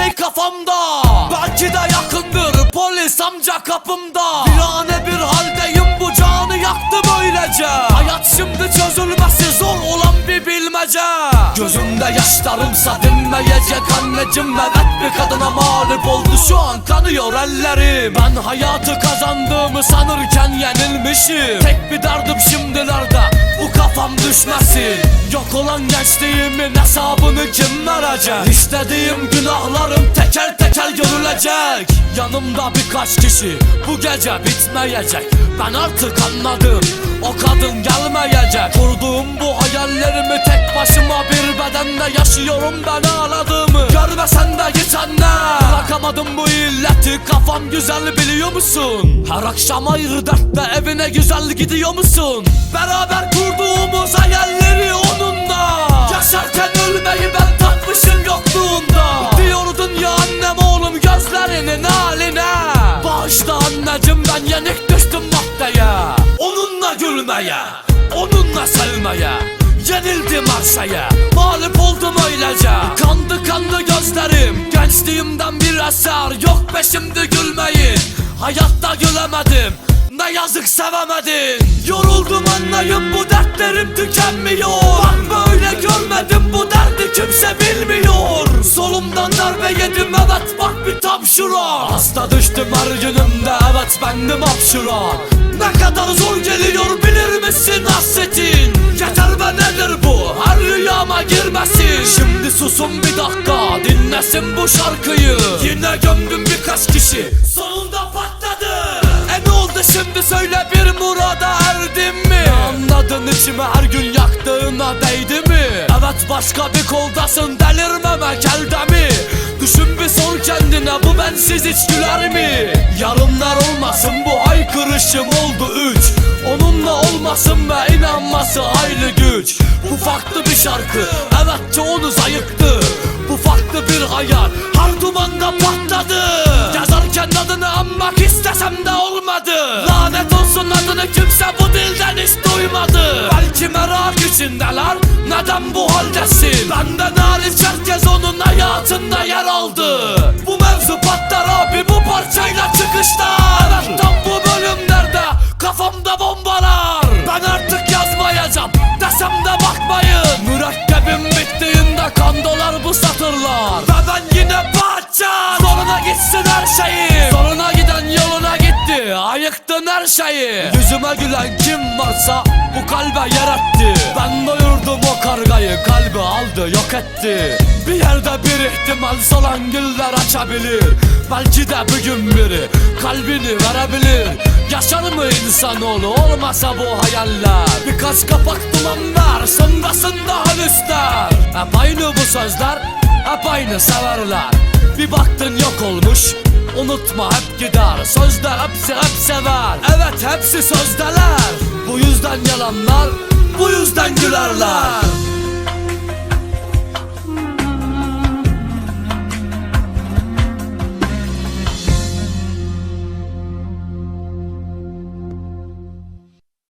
arkamda Belki de yakındır polis amca kapımda. Virane bir haldeyim bu canı yaktı böylece Hayat şimdi çözülmesi zor olan bir bilmece. Gözümde yaşlarımsa dinmeyecek anneciğim Evet bir kadına mağlup oldu. Şu an kanıyor ellerim. Ben hayatı kazandığımı sanırken yenilmişim. Tek bir derdim şimdilerde bu kafam düşmesin. Yok olan gençliğimin hesabını verecek İstediğim günahlarım teker görülecek. Yanımda birkaç kişi bu gece bitmeyecek. Ben artık anladım o kadın gelmeyecek. Kurduğum bu hayallerimi tek başıma bir bedende yaşıyorum ben ağladığımı Görmesen de git anne. Bırakamadım bu illeti kafam güzel biliyor musun? Her akşam ayrı dertte evine güzel gidiyor musun? Beraber kurduğumuz hayalleri onunla. Yaşarken ölmeyi ben Ben yenik düştüm maddeye Onunla gülmeye Onunla sevmeye. Yenildim şeye Mağlup oldum öylece. Kandı kandı gözlerim Gençliğimden bir eser. Yok peşimde gülmeyin Hayatta gülemedim. Ne yazık sevemedin Yoruldum anlayın bu dertlerim tükenmiyor. Bak böyle görmedim bu derdi kimse bilmiyor. Solumdan darbe yedim evet bak bir tam şura Hasta düştüm her günümde evet bendim hapşuran Ne kadar zor geliyor bilir misin hasretin Yeter be nedir bu? Her rüyama girmesin. Şimdi susun bir dakika dinlesin bu şarkıyı. Yine gömdüm birkaç kişi. Sonunda Evet başka bir koldasın delirmemek elde mi Düşün bir sor kendine bu bensiz hiç güler mi? Yarınlar olmasın bu haykırışım oldu üç. Onunla olmasın ve inanması aynı güç. Bu farklı bir şarkı evet çoğunuz ayıktı Bu farklı bir hayal her dumanda patladı. Yazarken adını anmak istesem de olmadı. Lanet olsun adını kimse bu dilden hiç duymadı. Belki merak içindeler neden bu haldesin. Benden hariç herkes onun hayatında yer aldı. Bu mevzu patlar abi bu parçayla çıkışta Evet tam bu bölümlerde kafamda bombalar. Ben artık yazmayacağım desem de bakmayın. Mürekkebim bittiğinde kan dolar bu satırlar. Ve ben yine parça. Zoruna gitsin her şeyi. Zoruna giden yoluna gitti. Ayıktın her şeyi. Yüzüme gülen kim varsa bu kalbe yer etti. Ben doyurdum kargayı kalbi aldı yok etti. Bir yerde bir ihtimal solan güller açabilir. Belki de bir gün biri kalbini verebilir. Yaşar mı insanoğlu? Olmasa bu hayaller. Birkaç kapak duman ver sındasın daha üstler Hep aynı bu sözler hep aynı severler. Bir baktın yok olmuş Unutma hep gider. Sözler hepsi hep sever. Evet hepsi sözdeler. Bu yüzden yalanlar Bu yüzden gülerler